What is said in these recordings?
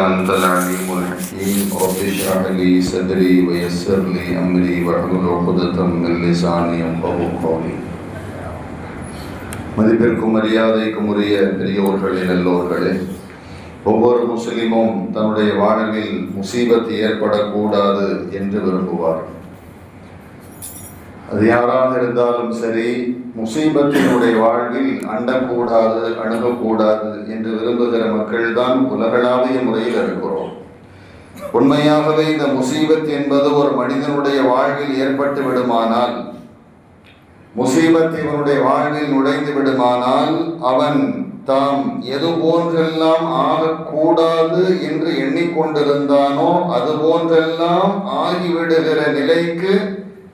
أنت العليم الحكيم رب اشرح لي صدري ويسر لي أمري واحلل عقدة من لساني يفقهوا قولي மதிப்பிற்கும் மரியாதைக்கும் உரிய பெரியோர்களே நல்லோர்களே ஒவ்வொரு முஸ்லிமும் தன்னுடைய வாழ்வில் முசீபத் ஏற்படக்கூடாது என்று விரும்புவார் அது யாராக இருந்தாலும் சரி முசீபத்தினுடைய வாழ்வில் அண்டக்கூடாது அணுகக்கூடாது என்று விரும்புகிற மக்கள்தான் உலகளாவிய முறையில் இருக்கிறோம் உண்மையாகவே இந்த முசீபத் என்பது ஒரு மனிதனுடைய வாழ்வில் ஏற்பட்டு விடுமானால் முசீபத் இவனுடைய வாழ்வில் நுழைந்து விடுமானால் அவன் தாம் எது போன்றெல்லாம் ஆகக்கூடாது என்று எண்ணிக்கொண்டிருந்தானோ அது போன்றெல்லாம் ஆகிவிடுகிற நிலைக்கு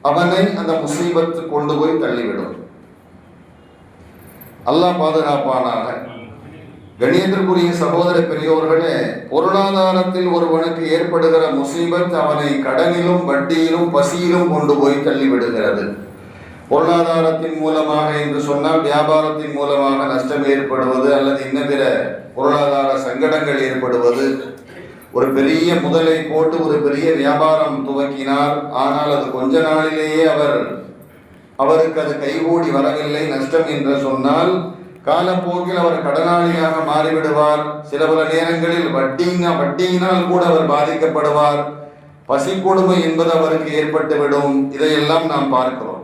அவனை அந்த முசீபத்து கொண்டு போய் தள்ளிவிடும். அல்லாஹ் பாதுகாப்பானாக. கணியத்திற்குரிய சகோதர பெரியோர்களே பொருளாதாரத்தில் ஒருவனுக்கு ஏற்படுகிற முசீபத் அவனை கடனிலும் வட்டியிலும் பசியிலும் கொண்டு போய் தள்ளிவிடுகிறது. பொருளாதாரத்தின் மூலமாக என்று சொன்னால் வியாபாரத்தின் மூலமாக நஷ்டம் ஏற்படுவது அல்லது இன்ன பிற பொருளாதார சங்கடங்கள் ஏற்படுவது ஒரு பெரிய முதலை போட்டு ஒரு பெரிய வியாபாரம் துவக்கினார். ஆனால் அது கொஞ்ச நாளிலேயே அவர் அவருக்கு அது கைகூடி வரவில்லை நஷ்டம் என்று சொன்னால் காலப்போக்கில் அவர் கடனாளியாக மாறிவிடுவார். சில பல நேரங்களில் வட்டிங்க வட்டியினால் கூட அவர் பாதிக்கப்படுவார். பசி கொடுமை என்பது அவருக்கு ஏற்பட்டுவிடும். இதையெல்லாம் நாம் பார்க்கிறோம்.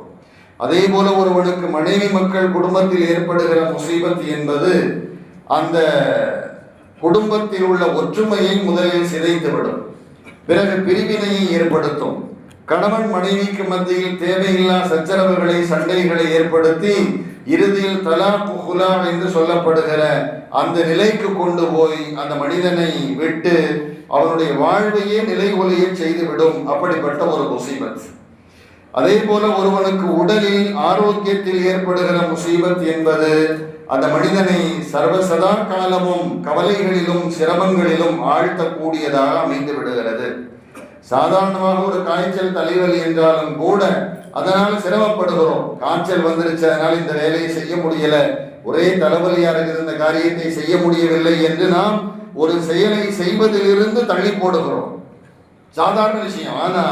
அதே போல ஒருவனுக்கு மனைவி மக்கள் குடும்பத்தில் ஏற்படுகிற முசீபத் என்பது அந்த குடும்பத்தில் உள்ள ஒற்றுமையை முதலில் சிதைத்துவிடும் பிறகு பிரிவினையை ஏற்படுத்தும். கணவன் மனைவிக்கு மத்தியில் தேவையில்லா சச்சரவுகளை சண்டைகளை ஏற்படுத்தி இறுதியில் தலா புகுலா என்று சொல்லப்படுகிற அந்த நிலைக்கு கொண்டு போய் அந்த மனிதனை விட்டு அவனுடைய வாழ்வையே நிலை ஒலிய செய்துவிடும். அப்படிப்பட்ட ஒரு முசீபத். அதே போல ஒருவனுக்கு உடலில் ஆரோக்கியத்தில் ஏற்படுகிற முசீபத் என்பது அந்த மனிதனை சர்வசதா காலமும் கவலைகளிலும் சிரமங்களிலும் ஆழ்த்தக்கூடியதாக அமைந்து விடுகிறது. சாதாரணமாக ஒரு காய்ச்சல் தலைவலி என்றாலும் கூட அதனால் சிரமப்படுகிறோம். காய்ச்சல் வந்துருச்சு அதனால் இந்த வேலையை செய்ய முடியல. ஒரே தலைவலியா இருக்கிற இந்த காரியத்தை செய்ய முடியவில்லை என்று நாம் ஒரு செயலை செய்வதிலிருந்து தள்ளி போடுகிறோம். சாதாரண விஷயம். ஆனா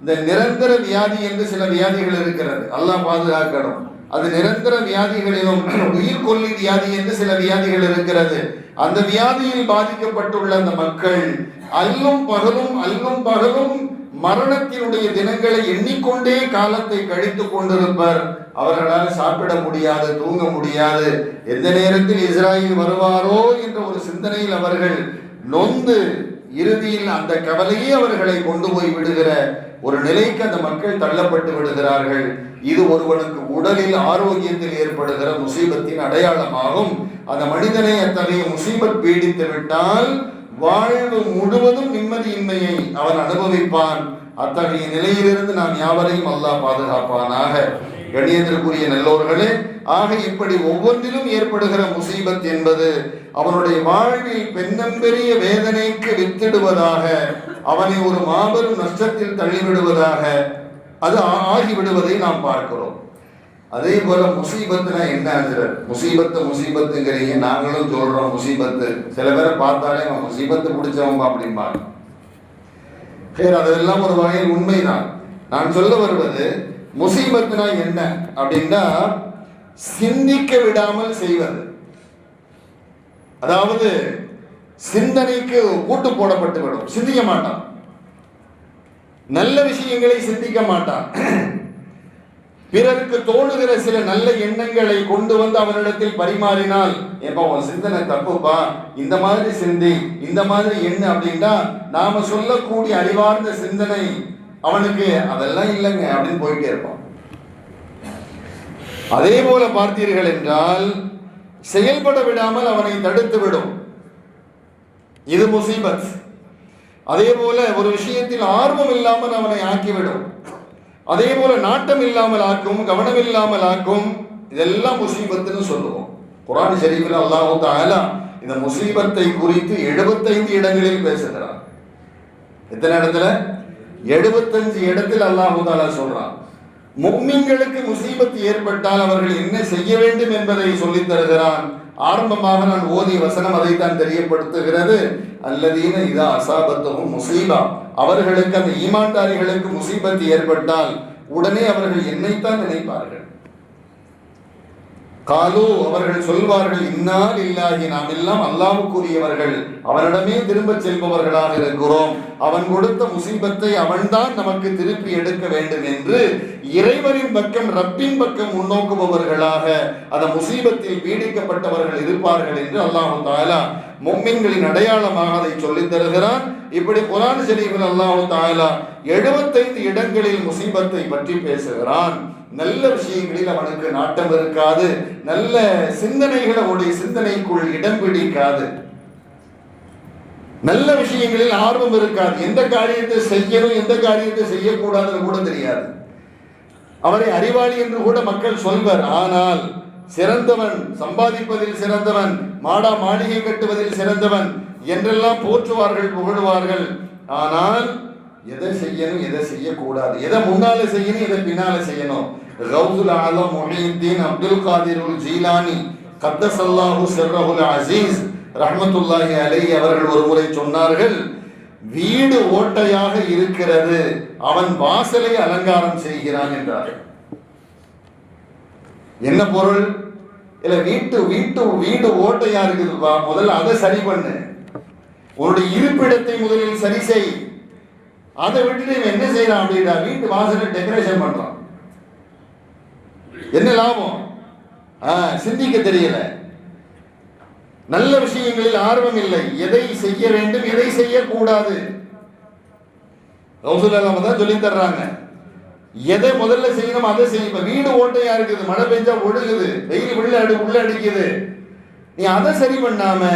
இந்த நிரந்தர வியாதி என்று சில வியாதிகள் இருக்கிறது. எல்லாம் பாதுகாக்கணும். அது நிரந்தர வியாதிகளிலும் உயிர் கொல்லி வியாதி என்று சில வியாதிகள் இருக்கிறது. அந்த வியாதியில் பாதிக்கப்பட்டுள்ள அந்த மக்கள் அல்லும் பகலும் அல்லும் பகலும் மரணத்தினுடைய தினங்களை எண்ணிக்கொண்டே காலத்தை கழித்துக் கொண்டிருப்பர். அவர்களால் சாப்பிட முடியாது தூங்க முடியாது. எந்த நேரத்தில் இஸ்ராயில் வருவாரோ என்ற ஒரு சிந்தனையில் அவர்கள் நொந்து இறுதியில் அந்த கவலையே அவர்களை கொண்டு போய் விடுகிற ஒரு நிலைக்கு அந்த மக்கள் தள்ளப்பட்டு விடுகிறார்கள். இது ஒருவனுக்கு உடலில் ஆரோக்கியத்தில் ஏற்படுகிற முசீபத்தின் அடையாளமாகும். அந்த மனிதனை அத்தகைய முசீபத் பீடித்து விட்டால் வாழ்வு முழுவதும் நிம்மதியின்மையை அவன் அனுபவிப்பான். அத்தகைய நிலையிலிருந்து நாம் யாவரையும் அல்லாஹ் பாதுகாப்பானாக. கணியத்திற்குரிய நல்லோர்களே ஆக இப்படி ஒவ்வொன்றிலும் ஏற்படுகிற முசீபத் என்பது அவனுடைய வாழ்வில் பெண்ணம்பெரிய வேதனைக்கு வித்திடுவதாக அவனை ஒரு மாபெரும் நஷ்டத்தில் தள்ளிவிடுவதாக அது ஆகிவிடுவதை நாம் பார்க்கிறோம். அதே போல முசீபத்துனா என்ன முசீபத்து முசீபத்துங்கிறீங்க நாங்களும் சொல்றோம் முசீபத்து. சில பேரை பார்த்தாலே அவன் முசீபத்து பிடிச்சவங்க அப்படிம்பாங்க. சரி அதெல்லாம் ஒரு வகையில் உண்மைதான். நான் சொல்ல வருவது முசீபத்துனா என்ன அப்படின்னா சிந்திக்க விடாமல் செய்வது. அதாவது சிந்தனைக்கு கூட்டு போடப்பட்டு விடும். சிந்திக்க மாட்டான். நல்ல விஷயங்களை சிந்திக்க மாட்டான். பிறருக்கு தோணுகிற சில நல்ல எண்ணங்களை கொண்டு வந்து அவனிடத்தில் பரிமாறினால் ஏப்பா உன் சிந்தனை தப்புப்பா? இந்த மாதிரி சிந்தி இந்த மாதிரி என்ன அப்படின்னா நாம சொல்லக்கூடிய அறிவார்ந்த சிந்தனை அவனுக்கு அதெல்லாம் இல்லைங்க அப்படின்னு போயிட்டே இருப்பான். அதே போல பார்த்தீர்கள் என்றால் செயல்பட விடாமல் அவனை தடுத்து விடும். இது முசீபத். அதே போல ஒரு விஷயத்தில் ஆர்வம் இல்லாமல் அவனை ஆக்கிவிடும். அதே போல நாட்டம் இல்லாமல் ஆக்கும் கவனம் இல்லாமல் ஆக்கும் இதெல்லாம் முசீபத்துன்னு சொல்லுவோம். குரான் ஷரீஃபில் அல்லாஹு தாலா இந்த முசீபத்தை குறித்து எழுபத்தைந்து இடங்களில் பேசுகிறார் எத்தனை இடத்துல? எழுபத்தஞ்சு இடத்தில் அல்லாஹு தாலா சொல்றான். முக்மின்களுக்கு முசீபத்து ஏற்பட்டால் அவர்கள் என்ன செய்ய வேண்டும் என்பதை சொல்லித் தருகிறான். ஆரம்பமாக நான் ஓதிய வசனம் அதைத்தான் தெரியப்படுத்துகிறது. அல்லதீன இதா அசாபத்தமும் முசீபா. அவர்களுக்கு அந்த ஈமான்தாரிகளுக்கு முசீபத்து ஏற்பட்டால் உடனே அவர்கள் என்னைத்தான் நினைப்பார்கள். காலு அவர்கள் சொல்வார்கள் இன்னால் இல்லாகி நாம் எல்லாம் அல்லாவுக்குரியவர்கள் அவனிடமே திரும்ப செல்பவர்களாக இருக்கிறோம். அவன் கொடுத்த முசீபத்தை அவன்தான் நமக்கு திருப்பி எடுக்க வேண்டும் என்று இறைவனின் பக்கம் ரப்பின் பக்கம் முன்னோக்குபவர்களாக அந்த முசீபத்தில் பீடிக்கப்பட்டவர்கள் இருப்பார்கள் என்று அல்லாஹு தாலா மும்மின்களின் அடையாளமாக அதை சொல்லித் தருகிறான். இப்படி குரான் ஷரீஃபில் அல்லாஹு தாலா எழுபத்தைந்து இடங்களில் முசீபத்தை பற்றி பேசுகிறான். நல்ல விஷயங்களில் அவனுக்கு நாட்டம் இருக்காது. நல்ல சிந்தனைகள் அவனுடைய சிந்தனைக்குள் இடம் பிடிக்காது. நல்ல விஷயங்களில் ஆர்வம் இருக்காது. எந்த காரியத்தை செய்யணும் எந்த காரியத்தை செய்யக்கூடாதுன்னு கூட தெரியாது. அவரை அறிவாளி என்று கூட மக்கள் சொல்வர். ஆனால் சிறந்தவன் சம்பாதிப்பதில் சிறந்தவன் மாடா மாளிகை கட்டுவதில் சிறந்தவன் என்றெல்லாம் போற்றுவார்கள் புகழ்வார்கள். ஆனால் எதை செய்யணும் எதை செய்யக்கூடாது. எதை முன்னால செய்யணும் எதை பின்னால செய்யணும். ரவுதுல் ஆலம் முஹீத்தீன் அப்துல் காதிர் ஜீலானி கத்தசல்லாஹு சிர்ரஹுல் அசீஸ் ரஹமத்துல்லாஹி அலை அவர்கள் ஒரு முறை சொன்னார்கள் வீடு ஓட்டையாக இருக்கிறது. அவன் வாசலை அலங்காரம் செய்கிறான் என்றார் என்ன பொருள்? இல்ல வீட்டு வீட்டு வீடு ஓட்டையா இருக்குதுப்பா முதல்ல அதை சரி பண்ணு. உன்னுடைய இருப்பிடத்தை முதலில் சரி செய். அதை விட்டுட்டு இவன் என்ன செய்யறான் அப்படின்னா வீட்டு வாசலை டெக்கரேஷன் பண்றான். என்ன லாபம்? ஆ, சிந்திக்க தெரியல. நல்ல விஷயங்களில் ஆர்வம் இல்லை. எதை செய்ய வேண்டும் எதை செய்யக்கூடாது? ரவுசுல்லாம தான் சொல்லி தர்றாங்க. எதை முதல்ல செய்யணும் அதை செய்யும் வீடு ஓட்டையா இருக்குது மழை பெஞ்சா ஒழுகுது வெயில் உள்ள அடி உள்ள அடிக்குது. நீ அதை சரி பண்ணாம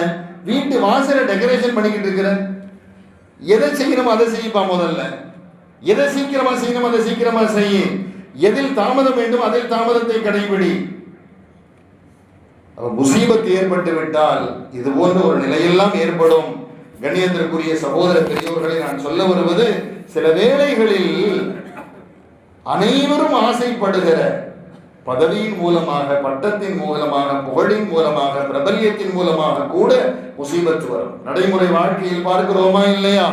வீட்டு வாசலை டெக்கரேஷன் பண்ணிக்கிட்டு இருக்கிற எதை செய்யணுமோ அதை செய்யப்பா முதல்ல. எதை சீக்கிரமா செய்யணும் அதை சீக்கிரமா செய்ய. எதில் தாமதம் வேண்டும் அதில் தாமதத்தை கடைபிடி. முசீபத்து ஏற்பட்டு விட்டால் இது போன்ற ஒரு நிலையெல்லாம் ஏற்படும். கண்ணியத்திற்குரிய சகோதர பெரியவர்களை நான் சொல்ல வருவது சில வேளைகளில் அனைவரும் ஆசைப்படுகிற பதவியின் மூலமாக பட்டத்தின் மூலமாக புகழின் மூலமாக பிரபல்யத்தின் மூலமாக கூட முசீபத்து வரும். நடைமுறை வாழ்க்கையில் பார்க்கிறோமா இல்லையா?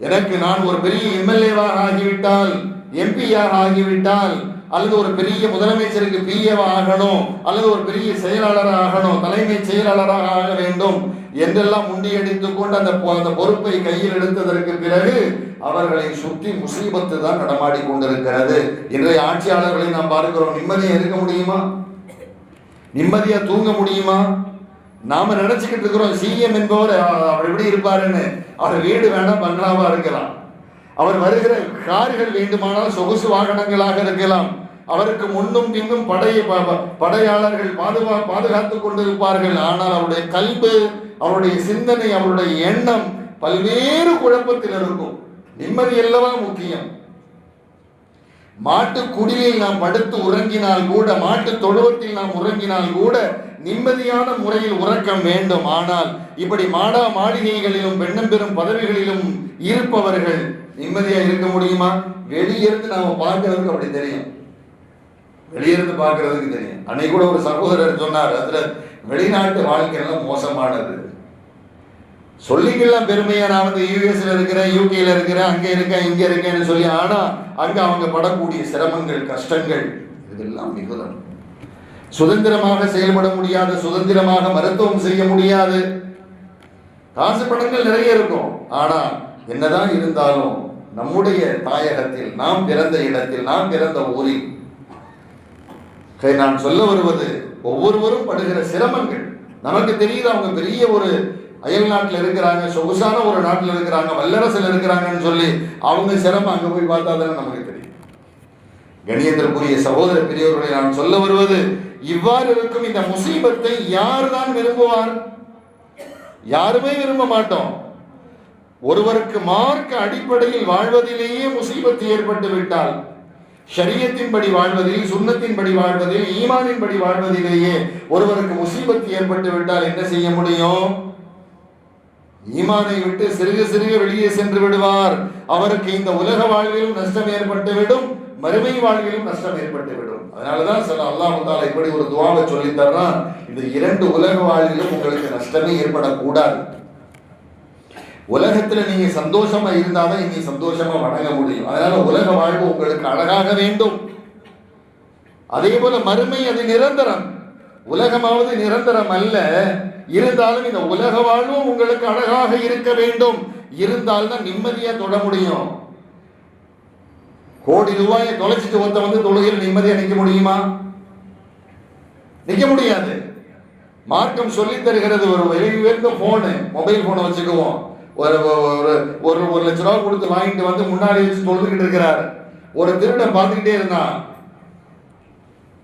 எனக்கு நான் ஒரு பெரிய எம்எல்ஏவாக ஆகிவிட்டால் எம்பியாக ஆகிவிட்டால் அல்லது ஒரு பெரிய முதலமைச்சருக்கு பிஏவாக ஆகணும் அல்லது ஒரு பெரிய செயலாளராக ஆகணும் தலைமைச் செயலாளராக ஆக வேண்டும் என்றெல்லாம் முண்டியடித்துக் கொண்டு அந்த பொ- அந்த பொறுப்பை கையில் எடுத்ததற்கு பிறகு அவர்களை சுற்றி முசீபத்து தான் நடமாடி கொண்டிருக்கிறது. இன்றைய ஆட்சியாளர்களை நாம் பார்க்கிறோம். நிம்மதியை இருக்க முடியுமா? நிம்மதியா தூங்க முடியுமா? நாம நினைச்சுக்கிட்டு இருக்கிறோம் சிஎம் என்பவர் அவர் எப்படி இருப்பாருன்னு. அவர் வீடு வேண்டாம் பங்களாவா இருக்கலாம். அவர் வருகிற கார்கள் வேண்டுமானால் சொகுசு வாகனங்களாக இருக்கலாம். அவருக்கு முன்னும் பின்னும் படை ப- படையாளர்கள் பாதுகா பாதுகாத்துக் கொண்டிருப்பார்கள். ஆனால் அவருடைய கல்பு அவருடைய சிந்தனை அவருடைய எண்ணம் பல்வேறு குழப்பத்தில் இருக்கும். நிம்மதி அல்லவா முக்கியம்? மாட்டு குடிலில் நாம் படுத்து உறங்கினால் கூட மாட்டு தொழுவத்தில் நாம் உறங்கினால் கூட நிம்மதியான முறையில் உறக்கம் வேண்டும். ஆனால் இப்படி மாடா மாளிகைகளிலும் பெண்ணும் பெரும் பதவிகளிலும் இருப்பவர்கள் நிம்மதியா இருக்க முடியுமா? வெளியிருந்து நாம பார்க்கறதுக்கு அப்படி தெரியும். வெளியிருந்து பார்க்கறதுக்கு தெரியும். அன்னைக்கு கூட ஒரு சகோதரர் சொன்னார் அதுல வெளிநாட்டு வாழ்க்கை எல்லாம் மோசமானது. சொல்லிக்கலாம் பெருமையா நான் வந்து யூஎஸ்ல இருக்கிறேன் யூகேல இருக்கிறேன் அங்கே இருக்கேன் இங்கே இருக்கேன்னு சொல்லி ஆனா அங்க அவங்க படக்கூடிய சிரமங்கள் கஷ்டங்கள் இதெல்லாம் மிகுதம் சுதந்திரமாக செயல்பட முடியாது சுதந்திரமாக மருத்துவம் செய்ய முடியாது. காசு பணங்கள் நிறைய இருக்கும். ஆனா என்னதான் இருந்தாலும் நம்முடைய தாயகத்தில் நாம் பிறந்த இடத்தில் நாம் பிறந்த ஊரில் நான் சொல்ல வருவது ஒவ்வொருவரும் படுகிற சிரமங்கள். நமக்கு தெரியுது அவங்க பெரிய ஒரு அயல் நாட்டில் இருக்கிறாங்க சொகுசான ஒரு நாட்டில் இருக்கிறாங்க வல்லரசில் இருக்கிறாங்கன்னு சொல்லி அவங்க சிரமம் அங்கே போய் பார்த்தா தானே நமக்கு தெரியும். கணியத்திற்குரிய சகோதர பெரியவர்களை நான் சொல்ல வருவது இவ்வாறு இருக்கும் இந்த முசீபத்தை யார் தான் விரும்புவார்? யாருமே விரும்ப மாட்டோம். ஒருவருக்கு மார்க்க அடிப்படையில் வாழ்வதிலேயே முசீபத்து ஏற்பட்டு விட்டால் ஷரியத்தின்படி வாழ்வதில் சுண்ணத்தின்படி வாழ்வதில் ஈமானின்படி வாழ்வதிலேயே ஒருவருக்கு முசீபத்து ஏற்பட்டு விட்டால் என்ன செய்ய முடியும்? ஈமானை விட்டு சிறுக சிறுக வெளியே சென்று விடுவார். அவருக்கு இந்த உலக வாழ்விலும் நஷ்டம் ஏற்பட்டு விடும் மறுமை வாழ்விலும் நஷ்டம் ஏற்பட்டு விடும். அதனாலதான் சில அல்லாஹு இப்படி ஒரு துவாவை சொல்லி இந்த இரண்டு உலக வாழ்விலும் உங்களுக்கு நஷ்டமே ஏற்படக்கூடாது. உலகத்துல நீங்க சந்தோஷமா இருந்தாதான் நீங்க சந்தோஷமா வணங்க முடியும். அதனால உலக வாழ்வு உங்களுக்கு அழகாக வேண்டும். அதே போல மறுமை அது நிரந்தரம். உலகமாவது நிரந்தரம் அல்ல. இருந்தாலும் இந்த உலக வாழ்வும் உங்களுக்கு அழகாக இருக்க வேண்டும். இருந்தால்தான் நிம்மதியா தொட முடியும். கோடி ரூபாயை தொலைச்சிட்டு ஒருத்த வந்து தொழுகையில் நிம்மதியா நிக்க முடியுமா? நிக்க முடியாது. மார்க்கம் சொல்லித் தருகிறது ஒரு வெளி உயர்ந்த போனு மொபைல் போனை வச்சுக்குவோம். ஒரு ஒரு ஒரு ஒரு லட்ச ரூபா கொடுத்து வாங்கிட்டு வந்து முன்னாடி வச்சு தொழுதுகிட்டு இருக்கிறார். ஒரு திருடன் பார்த்துக்கிட்டே இருந்தான்.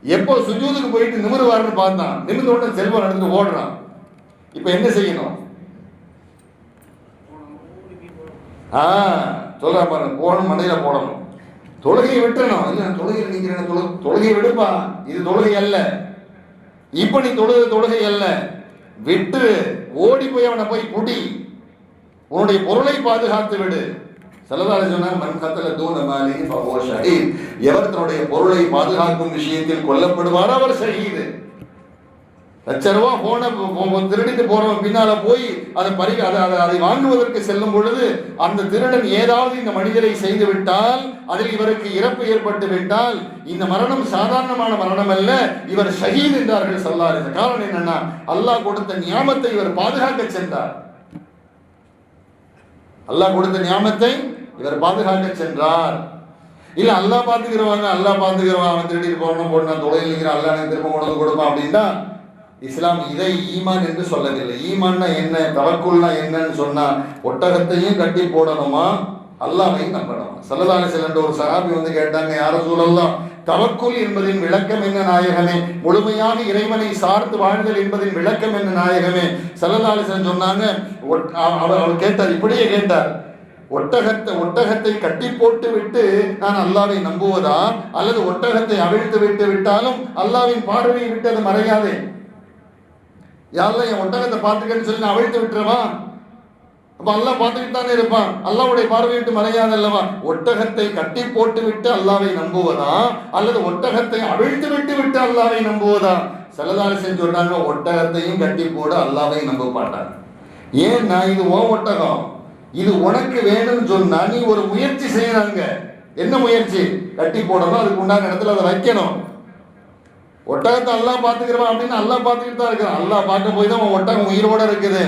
எப்போ சுஜூதுக்கு போயிட்டு நிமிருவாருன்னு பார்த்தான். நிமிர்ந்த உடனே செல்வம் எடுத்து ஓடுறான். இப்போ என்ன செய்யணும்? ஆ சொல்றா பாருங்க. போகணும் மண்டையில போடணும். தொழுகையை விட்டுறணும். இல்லை தொழுகையில் நிற்கிறேன் தொழு தொழுகையை விடுப்பா. இது தொழுகை அல்ல. இப்போ நீ தொழுது தொழுகை அல்ல. விட்டு ஓடி போய் அவனை போய் குடி. உன்னுடைய பொருளை பாதுகாத்து விடு. செல்லதாரி சொன்னாங்க மண் கத்தல தூண ஷஹீத் எவர் தன்னுடைய பொருளை பாதுகாக்கும் விஷயத்தில் கொல்லப்படுவார் அவர் ஷஹீது லட்ச ரூபா போன திருடிட்டு போறவன் பின்னால போய் அதை பறி அதை அதை அதை வாங்குவதற்கு செல்லும் பொழுது அந்த திருடன் ஏதாவது இந்த மனிதரை செய்து விட்டால் அதில் இவருக்கு இறப்பு ஏற்பட்டு விட்டால் இந்த மரணம் சாதாரணமான மரணம் அல்ல இவர் ஷஹீத் என்றார்கள் சொல்லார் காரணம் என்னன்னா அல்லாஹ் கொடுத்த நியாமத்தை இவர் பாதுகாக்க சென்றார். அல்லாஹ் கொடுத்த ஞாபகத்தை இவர் பாதுகாக்க சென்றார். இல்ல அல்லாஹ் பாத்துக்கிறவாங்க அல்லா பாத்துக்கிறவன் அவன் திருடிட்டு போகணும் போட்டு தொழில் நிற்கிறான் அல்லாஹ் எனக்கு திரும்ப கொண்டு வந்து கொடுப்பான் அப்படின்னா இஸ்லாம் இதை ஈமான் என்று சொல்லவில்லை. ஈமான்னா என்ன தவக்குள்னா என்னன்னு சொன்னா ஒட்டகத்தையும் கட்டி போடணுமா? அல்லாமையும் நம்பணுமா? சல்லதான சிலன்ற ஒரு சகாபி வந்து கேட்டாங்க யார சூழல்லாம் தவக்குள் என்பதின் விளக்கம் என்ன நாயகமே? முழுமையாக இறைவனை சார்ந்து வாழ்தல் என்பதின் விளக்கம் என்ன நாயகமே? சல்லதாலிசன் சொன்னாங்க ஒட்- அவர் அவர் கேட்டார் இப்படியே கேட்டார் ஒட்டகத்தை ஒட்டகத்தை கட்டி போட்டு விட்டு நான் அல்லாவை நம்புவதா? அல்லது ஒட்டகத்தை அவிழ்த்து விட்டு விட்டாலும் அல்லாவின் பார்வையை விட்டு அது மறையாதே? யாரெல்லாம் என் ஒட்டகத்தை பார்த்துக்கன்னு சொல்லி நான் அவிழ்த்து விட்டுருவான் அப்ப அல்லாஹ் பார்த்துக்கிட்டு தானே இருப்பான். அல்லாவுடைய பார்வையிட்டு மறையாது அல்லவா? ஒட்டகத்தை கட்டி போட்டு விட்டு அல்லாவை நம்புவதா? அல்லது ஒட்டகத்தை அவிழ்த்து விட்டு விட்டு அல்லாவை நம்புவதா செஞ்சு சொல்றாங்க ஒட்டகத்தையும் கட்டி போட அல்லாவை நம்ப மாட்டாங்க ஏன் நான் இது ஓ ஒட்டகம். இது உனக்கு வேணும்னு சொன்னா நீ ஒரு முயற்சி செய்யறாங்க. என்ன முயற்சி? கட்டி போடணும் அதுக்கு உண்டான இடத்துல அதை வைக்கணும். ஒட்டகத்தை அல்லாஹ் பார்த்துக்கிறவன் அப்படின்னு அல்லாஹ் பார்த்துக்கிட்டு தான் இருக்கிறான் அல்லாஹ் பார்க்க போய் தான் உன் ஒட்டகம் உயிரோட இருக்குது.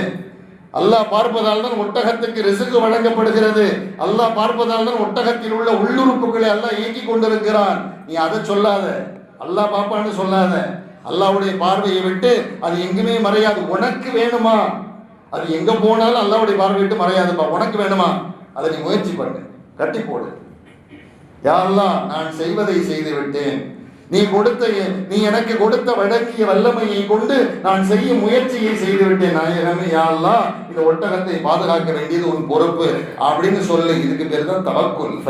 அல்லாஹ் பார்ப்பதால் தான் ஒட்டகத்துக்கு ரிசுக்கு வழங்கப்படுகிறது. அல்லாஹ் பார்ப்பதால் தான் ஒட்டகத்தில் உள்ள உள்ளுறுப்புகளை அல்லாஹ் இயக்கி கொண்டிருக்கிறான். நீ அதை சொல்லாத. அல்லாஹ் பாப்பான்னு சொல்லாத. அல்லாவுடைய பார்வையை விட்டு அது எங்குமே மறையாது. உனக்கு வேணுமா? அது எங்க போனாலும் அல்லாவுடைய பார்வை விட்டு மறையாதுப்பா. உனக்கு வேணுமா? அதை நீ முயற்சி பண்ணு. கட்டி போடு யா நான் செய்வதை செய்து விட்டேன். நீ கொடுத்த நீ எனக்கு கொடுத்த வழங்கிய வல்லமையை கொண்டு நான் செய்யும் முயற்சியை செய்துவிட்டேன் நாயகமே இந்த ஒட்டகத்தை பாதுகாக்க வேண்டியது உன் பொறுப்பு. அப்படின்னு சொல்லு. இதுக்கு பேர் தான் தவக்குள்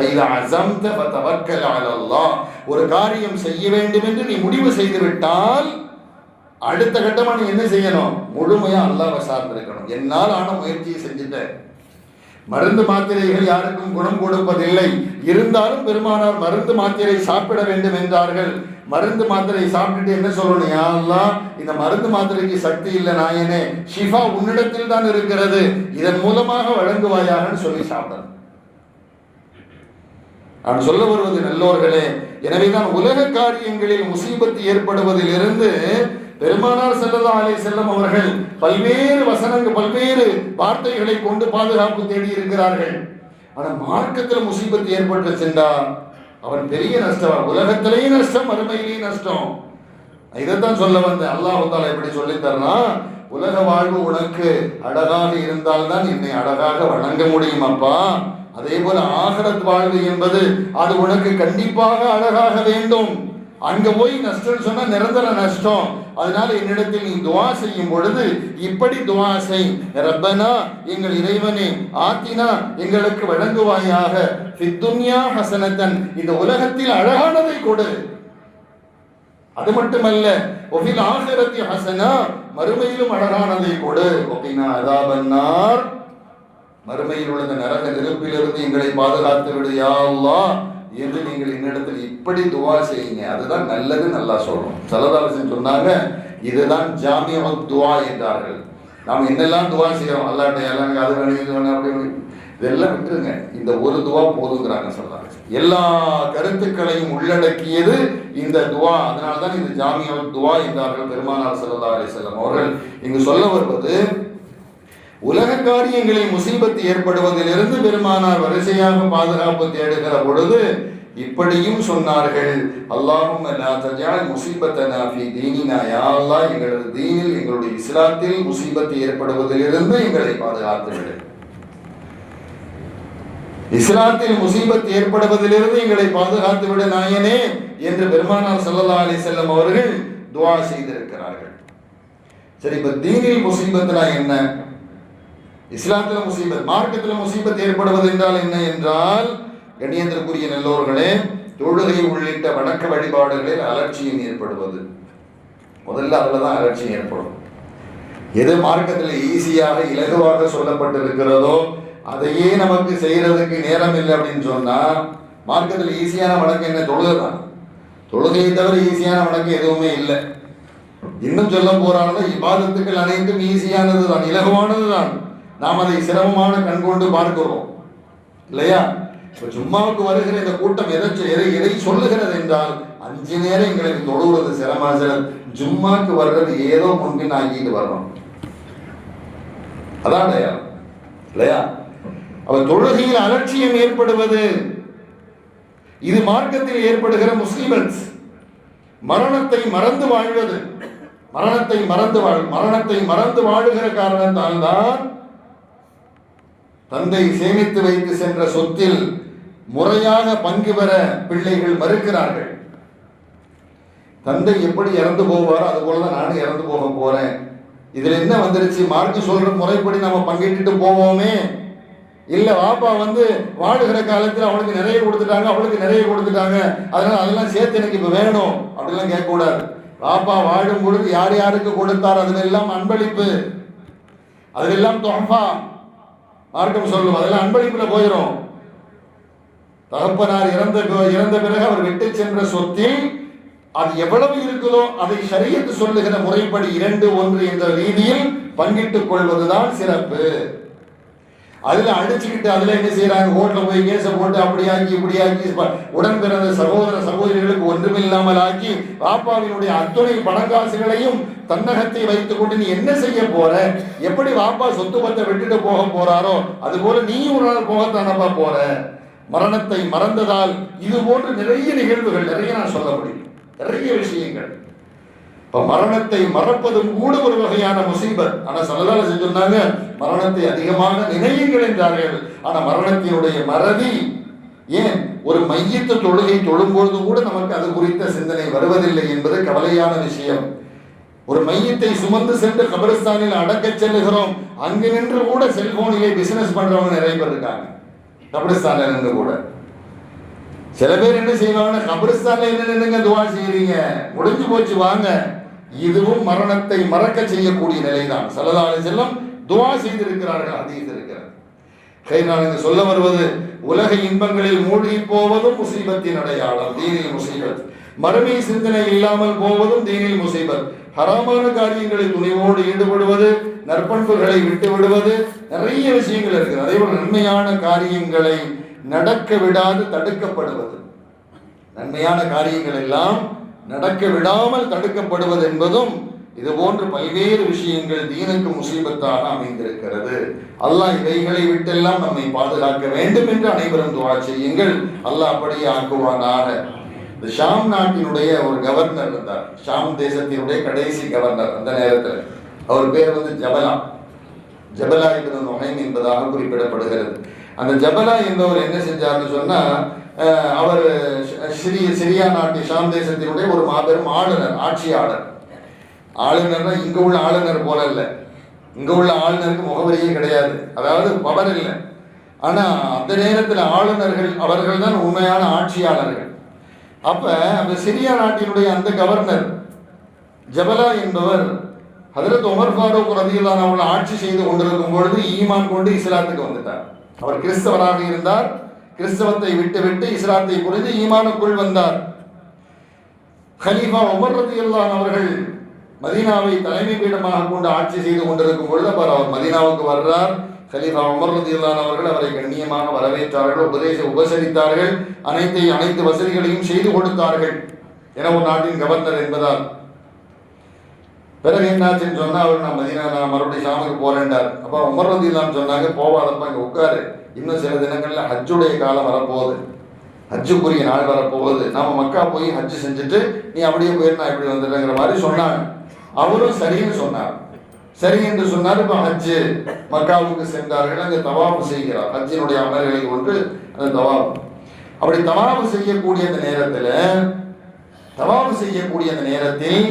ஒரு காரியம் செய்ய வேண்டும் என்று நீ முடிவு செய்து விட்டால் அடுத்த கட்டமா நீ என்ன செய்யணும்? முழுமையா அல்லாவை சார்ந்திருக்கணும். என்னால் ஆன முயற்சியை செஞ்சுட்டேன். மருந்து மாத்திரைகள் யாருக்கும் குணம் கொடுப்பதில்லை. இருந்தாலும் பெருமானார் மருந்து மாத்திரை சாப்பிட வேண்டும் என்றார்கள். மருந்து மாத்திரை சாப்பிட்டுட்டு என்ன சொல்லணும்? யாரெல்லாம் இந்த மருந்து மாத்திரைக்கு சக்தி இல்லை நாயனே. ஷிஃபா உன்னிடத்தில் தான் இருக்கிறது. இதன் மூலமாக வழங்குவாயாகன்னு சொல்லி சாப்பிடணும். நான் சொல்ல வருவது நல்லோர்களே எனவேதான் உலக காரியங்களில் முசீபத்து ஏற்படுவதிலிருந்து பெருமானார் செல்லதா அலைஹி செல்லம் அவர்கள் பல்வேறு வசனங்கள் பல்வேறு வார்த்தைகளை கொண்டு பாதுகாப்பு தேடி இருக்கிறார்கள். ஆனால் மார்க்கத்தில் முசீபத்து ஏற்பட்டு சென்றா அவன் பெரிய நஷ்டம் உலகத்திலேயும் நஷ்டம் மறுமையிலேயும் நஷ்டம். இதைத்தான் சொல்ல வந்தேன். அல்லாஹ் தாலா எப்படி சொல்லித்தரனா உலக வாழ்வு உனக்கு அழகாக இருந்தால்தான் என்னை அழகாக வணங்க முடியும் அப்பா. அதே போல ஆகரத் வாழ்வு என்பது அது உனக்கு கண்டிப்பாக அழகாக வேண்டும். அங்க போய் நஷ்டம் சொன்னா நிரந்தர நஷ்டம். அதனால என்னிடத்தில் நீ துவா செய்யும் பொழுது இப்படி துவா செய். ரப்பனா எங்கள் இறைவனே ஆத்தினா எங்களுக்கு வழங்குவாயாக. சித்துன்யா ஹசனத்தன் இந்த உலகத்தில் அழகானதை கொடு. அது மட்டுமல்ல ஒஃபில் ஆசிரத்தி ஹசனா மறுமையிலும் அழகானதை கொடு. அப்படின்னா அதாபன்னார் மறுமையில் உள்ள நரக நெருப்பிலிருந்து எங்களை பாதுகாத்து விடு யா என்று நீங்கள் என்னிடத்தில் இப்படி துவா செய்யுங்க. அதுதான் நல்லது நல்லா சொல்றோம் சலதாலசன் சொன்னாங்க இதுதான் ஜாமிய துவா என்றார்கள். நாம் என்னெல்லாம் துவா செய்யறோம்? அல்லாட்ட எல்லாம் அது வேணும் இது வேணும் அப்படி இதெல்லாம் விட்டுருங்க. இந்த ஒரு துவா போதுங்கிறாங்க சொல்லலாம் எல்லா கருத்துக்களையும் உள்ளடக்கியது இந்த துவா. அதனால தான் இந்த ஜாமிய துவா என்றார்கள் பெருமானார் சல்லா அலிசல்லம் அவர்கள். இங்கு சொல்ல வருவது உலக காரியங்களில் முசீபத்து ஏற்படுவதிலிருந்து பெருமானார் வரிசையாக பாதுகாப்பு தேடுகிற பொழுது இப்படியும் சொன்னார்கள். அல்லாஹும் முசீபத்தனா தீனினா. எங்களது தீனில் எங்களுடைய இஸ்லாத்தில் முசீபத்து ஏற்படுவதிலிருந்து எங்களை பாதுகாத்து விடு இஸ்லாத்தில் முசீபத் ஏற்படுவதிலிருந்து எங்களை பாதுகாத்து விட நாயனே என்று பெருமானார் ஸல்லல்லாஹு அலி செல்லம் அவர்கள் துவா செய்திருக்கிறார்கள். சரி இப்ப தீனில் முசீபத்னா என்ன? இஸ்லாத்துல முசீபத் மார்க்கத்துல முசீபத் ஏற்படுவது என்றால் என்ன என்றால் கணியத்திற்குரிய நல்லோர்களே தொழுகை உள்ளிட்ட வணக்க வழிபாடுகளில் அலட்சியம் ஏற்படுவது. முதல்ல அதில் தான் அலட்சியம் ஏற்படும். எது மார்க்கத்தில் ஈஸியாக இலகுவாக சொல்லப்பட்டிருக்கிறதோ அதையே நமக்கு செய்யறதுக்கு நேரம் இல்லை அப்படின்னு சொன்னா மார்க்கத்தில் ஈஸியான வணக்கம் என்ன? தொழுகை தான். தொழுகையை தவிர ஈஸியான வணக்கம் எதுவுமே இல்லை. இன்னும் சொல்ல போறாங்கன்னா இபாதத்துக்கள் அனைத்தும் ஈஸியானது தான் இலகுவானது தான் நாம் அதை சிரமமான கண் கொண்டு பார்க்கிறோம். இல்லையா? இப்போ ஜும்மாவுக்கு வருகிற இந்த கூட்டம் எதை எதை எதை சொல்லுகிறது என்றால் அஞ்சு நேரம் எங்களுக்கு தொழுகிறது சிரமாசனம் ஜும்மாக்கு வர்றது ஏதோ முன்பின் ஆகிட்டு வர்றோம் அதான் அடையாளம் இல்லையா? அவர் தொழுகையில் அலட்சியம் ஏற்படுவது இது மார்க்கத்தில் ஏற்படுகிற முஸ்லிம்ஸ். மரணத்தை மறந்து வாழ்வது. மரணத்தை மறந்து வாழ் மரணத்தை மறந்து வாழுகிற காரணத்தால் தான் தந்தை சேமித்து வைத்து சென்ற சொத்தில் முறையாக பங்கு பெற பிள்ளைகள் மறுக்கிறார்கள். தந்தை எப்படி இறந்து போவாரோ அது போலதான் நானும் இறந்து போக போறேன். இதுல என்ன வந்துருச்சு? மார்க்கு சொல்ற முறைப்படி நம்ம பங்கிட்டு போவோமே. இல்ல வாப்பா வந்து வாழுகிற காலத்தில் அவளுக்கு நிறைய கொடுத்துட்டாங்க அவளுக்கு நிறைய கொடுத்துட்டாங்க. அதனால அதெல்லாம் சேர்த்து எனக்கு இப்ப வேணும். அப்படிலாம் கேட்க கூடாது வாப்பா வாழும் பொழுது யார் யாருக்கு கொடுத்தார்? அதுவெல்லாம் அன்பளிப்பு. அதுவெல்லாம் தொம்பா மார்க்கம் சொல்லும் அதெல்லாம் அன்பளிப்பில் போயிடும் தகப்பனார் இறந்த இறந்த பிறகு அவர் விட்டு சென்ற சொத்தில் அது எவ்வளவு இருக்குதோ அதை சரியத்து சொல்லுகிற முறைப்படி இரண்டு ஒன்று என்ற ரீதியில் பங்கிட்டுக் கொள்வதுதான் சிறப்பு. அதுல அடிச்சுக்கிட்டு அதுல என்ன செய்யறாங்க ஹோட்டல போய் கேச போட்டு அப்படியாக்கி இப்படியாக்கி ஆக்கி உடன் பிறந்த சகோதர சகோதரிகளுக்கு ஒன்றுமில்லாமல் ஆக்கி வாப்பாவினுடைய அத்துணை பணக்காசுகளையும் தன்னகத்தை வைத்துக் கொண்டு நீ என்ன செய்ய போற? எப்படி வாப்பா சொத்து பத்தை விட்டுட்டு போக போறாரோ அது போல நீ ஒரு நாள் போகத்தானப்பா போற? மரணத்தை மறந்ததால் இது போன்று நிறைய நிகழ்வுகள் நிறைய நான் சொல்ல முடியும் நிறைய விஷயங்கள். இப்ப மரணத்தை மறப்பதும் கூட ஒரு வகையான முசீபத். ஆனா சலதால சொன்னாங்க மரணத்தை அதிகமாக நினையுங்கள் என்றார்கள். ஆனா மரணத்தினுடைய மறதி ஏன்? ஒரு மையத்து தொழுகை தொழும்பொழுது கூட நமக்கு அது குறித்த சிந்தனை வருவதில்லை என்பது கவலையான விஷயம். ஒரு மையத்தை சுமந்து சென்று கபரிஸ்தானில் அடக்க செல்லுகிறோம். அங்கு நின்று கூட செல்போனிலே பிசினஸ் பண்றவங்க நிறைய பேர் இருக்காங்க. கபரிஸ்தான்ல நின்று கூட. சில பேர் என்ன செய்வாங்கன்னா கபரிஸ்தான்ல என்ன நின்றுங்க துவா செய்யறீங்க முடிஞ்சு போச்சு வாங்க. இதுவும் மரணத்தை மறக்க செய்யக்கூடிய நிலைதான். சல்லல்லாஹு செல்லம் துவா செய்திருக்கிறார்கள் அதீஸ் இருக்கிறது. கை நான் இங்கு சொல்ல வருவது உலக இன்பங்களில் மூழ்கி போவதும் முசீபத்தின் அடையாளம் தீனில் முசீபத். மறுமை சிந்தனை இல்லாமல் போவதும் தீனில் முசீபத். ஹராமான காரியங்களில் துணிவோடு ஈடுபடுவது நற்பண்புகளை விட்டு விடுவது நிறைய விஷயங்கள் இருக்குது. அதே போல நன்மையான காரியங்களை நடக்க விடாது தடுக்கப்படுவது. நன்மையான காரியங்கள் எல்லாம் நடக்க விடாமல் தடுக்கப்படுவது என்பதும் இது போன்று பல்வேறு விஷயங்கள் தீனுக்கு முசீபத்தாக அமைந்திருக்கிறது. அல்லாஹ் இவைகளை விட்டெல்லாம் நம்மை பாதுகாக்க வேண்டும் என்று அனைவரும் துவா செய்யுங்கள். அல்லாஹ் அப்படியே ஆக்குவானாக. இந்த ஷாம் நாட்டினுடைய ஒரு கவர்னர் இருந்தார். ஷாம் தேசத்தினுடைய கடைசி கவர்னர் அந்த நேரத்தில். அவர் பேர் வந்து ஜபலா. ஜபலா என்பது நுகைம் என்பதாக குறிப்பிடப்படுகிறது. அந்த ஜபலா என்பவர் என்ன செஞ்சார்னு சொன்னா அவர் சிறிய சிரியா நாட்டு ஷாம் தேசத்தினுடைய ஒரு மாபெரும் ஆளுநர் ஆட்சியாளர். ஆளுநர்னா இங்க உள்ள ஆளுநர் போல இல்ல. இங்க உள்ள ஆளுநருக்கு முகவரியே கிடையாது. அதாவது பவர் இல்லை. ஆனா அந்த நேரத்தில் ஆளுநர்கள் அவர்கள் தான் உண்மையான ஆட்சியாளர்கள். அப்ப அந்த சிரியா நாட்டினுடைய அந்த கவர்னர் ஜபலா என்பவர் அதில் உமர் ஃபாரூக் ரதியுல்லான் அவங்களை ஆட்சி செய்து கொண்டிருக்கும் பொழுது ஈமான் கொண்டு இஸ்லாத்துக்கு வந்துட்டார். அவர் கிறிஸ்தவராக இருந்தார். கிறிஸ்தவத்தை விட்டுவிட்டு இஸ்லாத்தை புரிந்து ஈமானுக்குள் வந்தார். ஹலீஃபா உமர் ரதியல்லான் அவர்கள் மதீனாவை தலைமை பீடமாக கொண்டு ஆட்சி செய்து கொண்டிருக்கும் பொழுது அவர் அவர் மதீனாவுக்கு வர்றார். ஹலீஃபா உமர் ரதியல்லான் அவர்கள் அவரை கண்ணியமாக வரவேற்றார்கள் உபதேச உபசரித்தார்கள் அனைத்து அனைத்து வசதிகளையும் செய்து கொடுத்தார்கள் என ஒரு நாட்டின் கவர்னர் என்பதால். பிறகு என்னாச்சுன்னு சொன்னா அவர் நான் மதினா நான் மறுபடியும் ஷாமுக்கு போறேன்டார். அப்போ உமர் ரதியல்லான் சொன்னாங்க போவாதப்பா இங்கே உட்காரு. இன்னும் சில தினங்களில் ஹஜ்ஜுடைய காலம் வரப்போகுது. ஹஜ்ஜுக்குரிய நாள் வரப்போகுது. நாம மக்கா போய் ஹஜ்ஜு செஞ்சுட்டு நீ அப்படியே போயிருந்தா இப்படி வந்துடுங்கிற மாதிரி சொன்னாங்க. அவரும் சரின்னு சொன்னார். சரி என்று சொன்னார் இப்போ ஹஜ்ஜு மக்காவுக்கு சென்றார்கள். அங்கே தவாப்பு செய்கிறார். ஹஜ்ஜினுடைய அமல்களை ஒன்று அந்த தவாப் அப்படி தவாப்பு செய்யக்கூடிய அந்த நேரத்தில் தவாப்பு செய்யக்கூடிய அந்த நேரத்தில்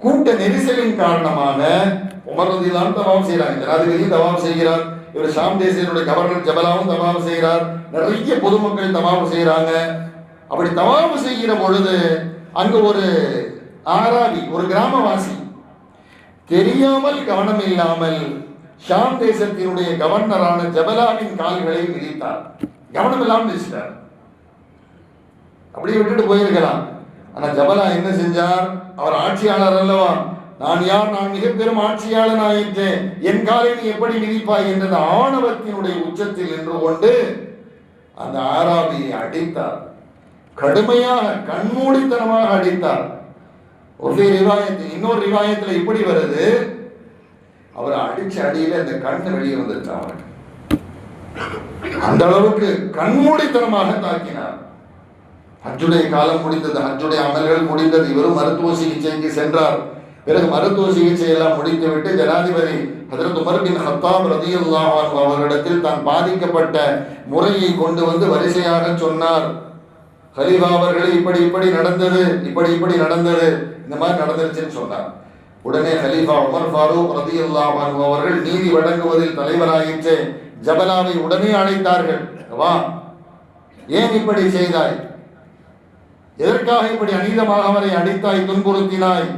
கூட்ட நெரிசலின் காரணமாக உமர் ரதியல்லாஹு தவாப் செய்கிறாங்க ஜனாதிபதியும் தவாப் செய்கிறார். இவர் ஷாம் தேசியனுடைய கவர்னர் ஜபலாவும் தவாப் செய்கிறார். நிறைய பொதுமக்கள் தவாப் செய்கிறாங்க. அப்படி தவாப் செய்கிற பொழுது அங்க ஒரு ஆராவி ஒரு கிராமவாசி தெரியாமல் கவனம் இல்லாமல் ஷாம் தேசத்தினுடைய கவர்னரான ஜபலாவின் கால்களை மிதித்தார். கவனம் இல்லாமல் மிதிச்சிட்டார் அப்படியே விட்டுட்டு போயிருக்கலாம். ஆனா ஜபலா என்ன செஞ்சார்? அவர் ஆட்சியாளர் அல்லவா? நான் யார்? நான் மிக பெரும் ஆட்சியாளன் ஆயிற்றேன் என் காலை நீ எப்படி மிதிப்பாய் என்ற ஆணவத்தினுடைய உச்சத்தில் நின்று கொண்டு அந்த ஆராபியை அடித்தார். கடுமையாக கண்மூடித்தனமாக அடித்தார். ஒரு ரிவாயத்தில் இன்னொரு ரிவாயத்தில் இப்படி வருது. அவர் அடிச்ச அடியில அந்த கண்ணு வெளியே வந்துட்டார் அந்த அளவுக்கு கண்மூடித்தனமாக தாக்கினார். ஹஜ்ஜுடைய காலம் முடிந்தது ஹஜ்ஜுடைய அமல்கள் முடிந்தது. இவரும் மருத்துவ சிகிச்சைக்கு சென்றார். பிறகு மருத்துவ சிகிச்சை எல்லாம் முடித்துவிட்டு ஜனாதிபதி ஹதரத் உமர் பின் ஹத்தாப் அவர்களிடத்தில் தான் பாதிக்கப்பட்ட முறையை கொண்டு வந்து வரிசையாக சொன்னார். ஹலீஃபா அவர்களே இப்படி இப்படி நடந்தது இப்படி இப்படி நடந்தது இந்த மாதிரி நடந்துருச்சுன்னு சொன்னார். உடனே ஹலீஃபா உமர் ஃபாரூக் ரதியுல்லாஹு அவர்கள் நீதி வழங்குவதில் தலைவராயிற்று. ஜபலாவை உடனே அழைத்தார்கள். வா ஏன் இப்படி செய்தாய்? எதற்காக இப்படி அநீதமாக அவரை அடித்தாய் துன்புறுத்தினாய்?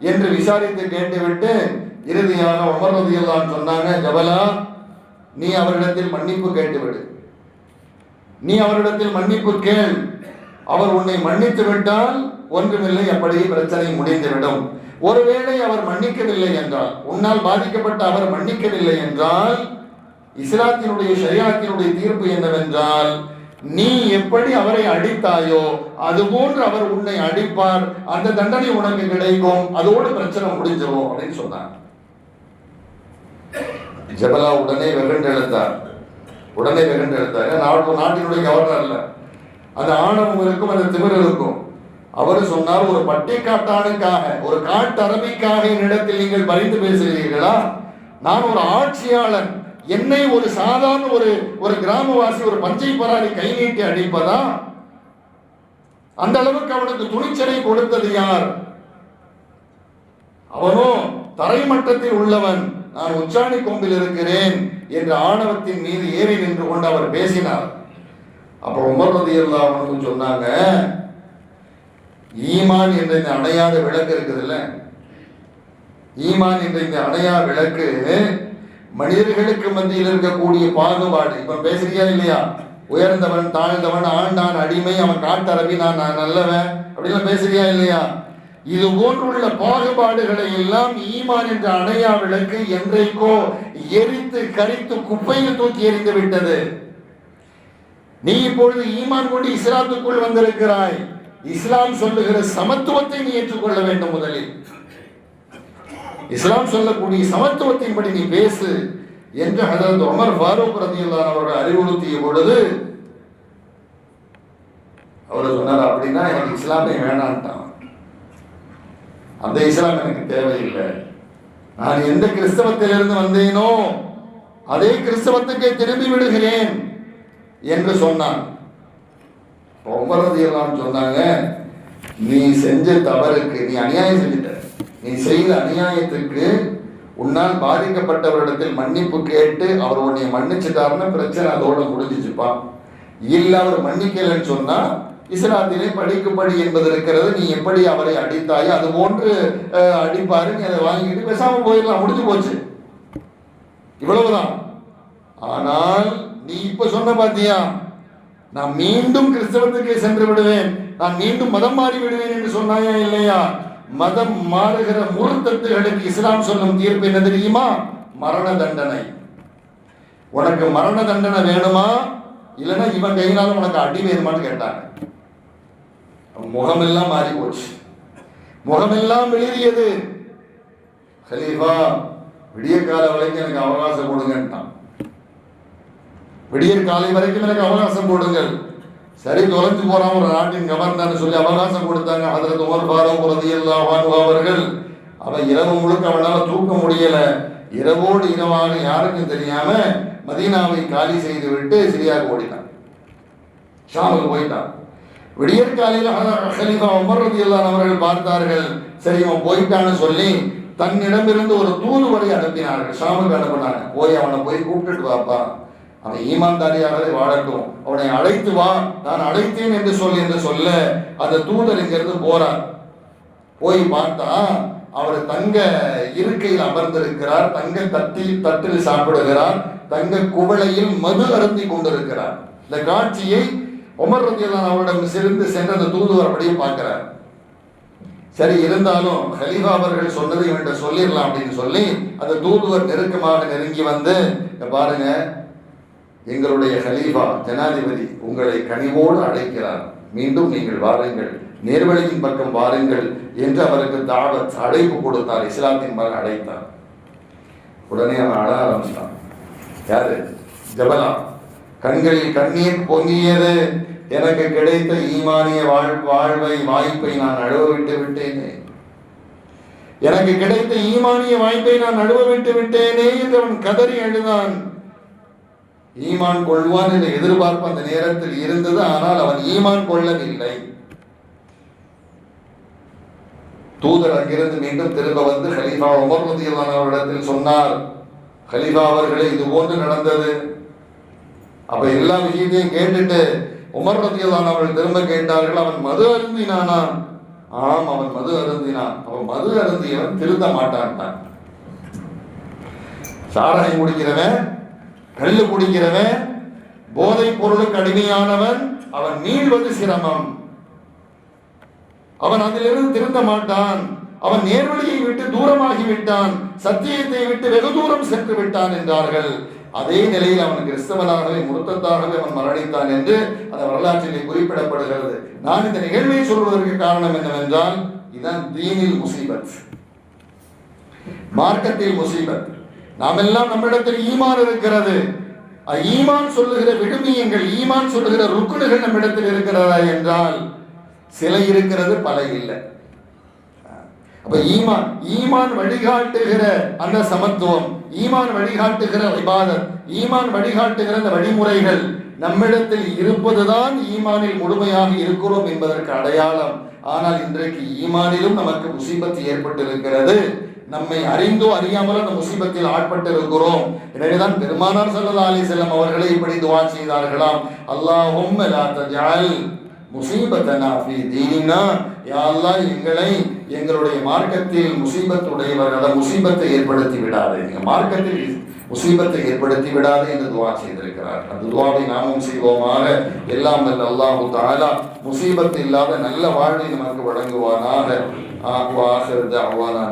என்று விசாரித்து கேட்டுவிட்டு இறுதியாக உமர் ரதியல்லான் சொன்னாங்க ஜபலா நீ அவரிடத்தில் மன்னிப்பு கேட்டுவிடு. நீ அவரிடத்தில் மன்னிப்பு கேள். அவர் உன்னை மன்னித்து விட்டால் ஒன்றுமில்லை அப்படியே பிரச்சனை முடிந்துவிடும். ஒருவேளை அவர் மன்னிக்கவில்லை என்றால் உன்னால் பாதிக்கப்பட்ட அவர் மன்னிக்கவில்லை என்றால் இஸ்லாத்தினுடைய ஷரியாத்தினுடைய தீர்ப்பு என்னவென்றால் நீ எப்படி அவரை அடித்தாயோ அதுபோன்று அவர் உன்னை அடிப்பார். அந்த தண்டனை உனக்கு கிடைக்கும். அதோடு பிரச்சனை முடிஞ்சிடும் அப்படின்னு சொன்னார் ஜபலா உடனே வெகுண்டெழுத்தார் உடனே வெகுண்டெழுத்தார் நாட்டு நாட்டினுடைய கவர்னர் அல்ல. அந்த ஆணவம் இருக்கும் அந்த திமிர் இருக்கும். அவர் சொன்னார் ஒரு பட்டிக்காட்டானுக்காக ஒரு காட்டரபிக்காக என்னிடத்தில் நீங்கள் பறிந்து பேசுகிறீர்களா? நான் ஒரு ஆட்சியாளன். என்னை ஒரு சாதாரண ஒரு ஒரு கிராமவாசி ஒரு பஞ்சை பராரி கை நீட்டி அடிப்பதா? அந்த அளவுக்கு அவனுக்கு துணிச்சலை கொடுத்தது யார்? அவனோ தரைமட்டத்தில் உள்ளவன் நான் உச்சாணி கொம்பில் இருக்கிறேன் என்ற ஆணவத்தின் மீது ஏறி நின்று கொண்டு அவர் பேசினார். அப்புறம் உமர் ரதியல்லா அவனுக்கு சொன்னாங்க ஈமான் என்ற இந்த அணையாத விளக்கு இருக்குதுல்ல? ஈமான் என்ற இந்த அணையா விளக்கு மனிதர்களுக்கு மத்தியில் இருக்கக்கூடிய பாகுபாடு. இப்ப பேசுறியா இல்லையா? உயர்ந்தவன் தாழ்ந்தவன் ஆண்டான் அடிமை அவன் காட்டரவி நான் நான் நல்லவன் அப்படின்னு பேசுறியா இல்லையா? இது போன்றுள்ள பாகுபாடுகளை எல்லாம் ஈமான் என்ற அணையா விளக்கு என்றைக்கோ எரித்து கரித்து குப்பையில் தூக்கி எறிந்து விட்டது. நீ இப்பொழுது ஈமான் கொண்டு இஸ்லாத்துக்குள் வந்திருக்கிறாய். இஸ்லாம் சொல்லுகிற சமத்துவத்தை நீ ஏற்றுக்கொள்ள வேண்டும் முதலில். இஸ்லாம் சொல்லக்கூடிய சமத்துவத்தின்படி நீ பேசு என்று ஹதரத் உமர் ஃபாரூக் ரதியுல்லான் அவர்கள் அறிவுறுத்திய பொழுது அவர் சொன்னார் அப்படின்னா எனக்கு இஸ்லாமே வேணான்ட்டான். அந்த இஸ்லாம் எனக்கு தேவையில்லை. நான் எந்த கிறிஸ்தவத்திலிருந்து வந்தேனோ அதே கிறிஸ்தவத்துக்கே திரும்பி விடுகிறேன் என்று சொன்னான். உமர் எல்லாம் சொன்னாங்க நீ செஞ்ச தவறுக்கு நீ அநியாயம் செஞ்சிட்ட. நீ செய்த அநியாயத்திற்கு உன்னால் பாதிக்கப்பட்டவரிடத்தில் மன்னிப்பு கேட்டு அவர் உன்னை மன்னிச்சிட்டாருன்னா பிரச்சனை அதோட முடிஞ்சிச்சுப்பா. இல்ல அவர் மன்னிக்கலைன்னு சொன்னா இஸ்லாத்திலே படிக்கும்படி என்பது இருக்கிறது. நீ எப்படி அவரை அடித்தாயோ அது போன்று அடிப்பாரு. நீ அதை வாங்கிட்டு பேசாம போயிடலாம். முடிஞ்சு போச்சு. இவ்வளவுதான். ஆனால் நீ இப்ப சொன்ன பாத்தியா நான் மீண்டும் கிறிஸ்தவத்துக்கு சென்று விடுவேன். நான் மீண்டும் மதம் மாறி விடுவேன் என்று சொன்னாயா இல்லையா? மதம் மாறுகிற முருத்தத்துகளுக்கு இஸ்லாம் சொல்லும் தீர்ப்பு என்ன தெரியுமா? மரண தண்டனை. உனக்கு மரண தண்டனை வேணுமா? இல்லைன்னா இவன் கையினால உனக்கு அடி வேணுமான்னு கேட்டாங்க. முகமெல்லாம் மாறி போச்சு முகமெல்லாம் வெளியது ஹலீஃபா விடிய கால வரைக்கும் எனக்கு அவகாசம் கொடுங்கன்ட்டான். விடிய காலை வரைக்கும் எனக்கு அவகாசம் கொடுங்கள். சரி தொலைஞ்சு போறான் ஒரு நாட்டின் கவர்னர் சொல்லி அவகாசம் கொடுத்தாங்க. அதில் உமர் ஃபாரூக் ரலியல்லாஹு அவர்கள். அவன் இரவு முழுக்க அவனால தூக்க முடியல. இரவோடு இரவாக யாருக்கும் தெரியாம மதீனாவை காலி செய்து விட்டு சிரியாவுக்கு ஓடினான் ஷாமுக்கு போயிட்டான். விடியற் காலையில் ஹலீஃபா உமர் ரலியல்லாஹு அவர்கள் பார்த்தார்கள். சரி அவன் போயிட்டான்னு சொல்லி தன்னிடமிருந்து ஒரு தூதுவரை அனுப்பினார்கள். ஷாமுக்கு அனுப்பினாங்க போய் அவனை போய் கூப்பிட்டுட்டு வாப்பா. அவன் ஈமான்தாரியாகவே வாழட்டும். அவனை அழைத்து வா நான் அழைத்தேன் என்று சொல் என்று சொல்ல அந்த தூதர் இங்கிருந்து போறார். போய் பார்த்தா அவர் தங்க இருக்கையில் அமர்ந்திருக்கிறார் தங்க தட்டில் தட்டில் சாப்பிடுகிறார் தங்க குவளையில் மது அருந்தி கொண்டிருக்கிறார். இந்த காட்சியை உமர் ரத்தியெல்லாம் அவரிடம் சிறந்து சென்ற அந்த தூதுவர் அப்படியே பார்க்கிறார். சரி இருந்தாலும் ஹலீஃபா அவர்கள் சொன்னதை இவன்கிட்ட சொல்லிடலாம் அப்படின்னு சொல்லி அந்த தூதுவர் நெருக்கமாக நெருங்கி வந்து பாருங்க எங்களுடைய ஹலீஃபா ஜனாதிபதி உங்களை கனிவோடு அழைக்கிறார். மீண்டும் நீங்கள் வாருங்கள். நேர்வழியின் பக்கம் வாருங்கள் என்று அவருக்கு தாவத் அழைப்பு கொடுத்தார். இஸ்லாத்தின் மகன் அழைத்தார். உடனே அவன் அழ ஆரம்பித்தான். யாரு? ஜபலா. கண்களில் கண்ணீர் பொங்கியது. எனக்கு கிடைத்த ஈமானிய வாழ் வாழ்வை வாய்ப்பை நான் அழுவ விட்டு விட்டேனே. எனக்கு கிடைத்த ஈமானிய வாய்ப்பை நான் அழுவ விட்டு விட்டேனே என்று அவன் கதறி எழுதான் ஈமான் கொள்வான் என்ற எதிர்பார்ப்பு அந்த நேரத்தில் இருந்தது ஆனால் அவன் ஈமான் கொள்ளவில்லை. தூதர் அங்கிருந்து மீண்டும் திரும்ப வந்து ஹலீஃபா உமர் ரதியல்லாஹு அவரிடத்தில் சொன்னார் ஹலீஃபா அவர்களே இது போன்று நடந்தது. அப்ப எல்லா விஷயத்தையும் கேட்டுட்டு உமர் ரதியல்லாஹு அவர்கள் திரும்ப கேட்டார்கள் அவன் மது அருந்தினானா ஆம் அவன் மது அருந்தினான். அவன் மது அருந்தியவன் திருந்த மாட்டான் சாராயம் குடிக்கிறவன் கல்லு குடிக்கிறவன் போதைப் பொருளுக்கு அடிமையானவன் அவன் மீள்வது சிரமம். அவன் அதிலிருந்து திருந்த மாட்டான். அவன் நேர்வழியை விட்டு தூரமாகி விட்டான். சத்தியத்தை விட்டு வெகு தூரம் சென்று விட்டான் என்றார்கள். அதே நிலையில் அவன் கிறிஸ்தவனாகவே முருத்தத்தாகவே அவன் மரணித்தான் என்று அந்த வரலாற்றிலே குறிப்பிடப்படுகிறது. நான் இந்த நிகழ்வை சொல்வதற்கு காரணம் என்னவென்றால் இதுதான் தீனில் முசீபத். மார்க்கத்தில் முசீபத். நாம் எல்லாம் நம்மிடத்தில் ஈமான் இருக்கிறது. ஈமான் சொல்லுகிற விழுமியங்கள் ஈமான் சொல்லுகிற ருக்குணுகள் நம்மிடத்தில் இருக்கிறதா என்றால் சிலை இருக்கிறது பல இல்லை. அப்ப ஈமான் ஈமான் வழிகாட்டுகிற அந்த சமத்துவம் ஈமான் வழிகாட்டுகிற இபாதத் ஈமான் வழிகாட்டுகிற அந்த வழிமுறைகள் நம்மிடத்தில் இருப்பதுதான் ஈமானில் முழுமையாக இருக்கிறோம் என்பதற்கு அடையாளம். ஆனால் இன்றைக்கு ஈமானிலும் நமக்கு முசீபத்து ஏற்பட்டிருக்கிறது. நம்மை அறிந்தோ அறியாமலோ நம் முசீபத்தில் ஆட்பட்டு இருக்கிறோம் எனவேதான் பெருமானார் சல்லா அலி செல்லம் அவர்களை இப்படி துவா செய்தார்களாம். அல்லாஹும் முசீபத்தனா எங்களை எங்களுடைய மார்க்கத்தில் முசீபத்துடையவர்கள் முசீபத்தை ஏற்படுத்தி விடாதே. மார்க்கத்தில் முசீபத்தை ஏற்படுத்தி விடாதே என்று துவா செய்திருக்கிறார். அந்த துவாவை நாமும் செய்வோமாக. எல்லாம் வல்ல அல்லாஹு தாலா முசீபத்து இல்லாத நல்ல வாழ்வை நமக்கு வழங்குவானாக. ஆஹ் வாஹிர் தஅவானா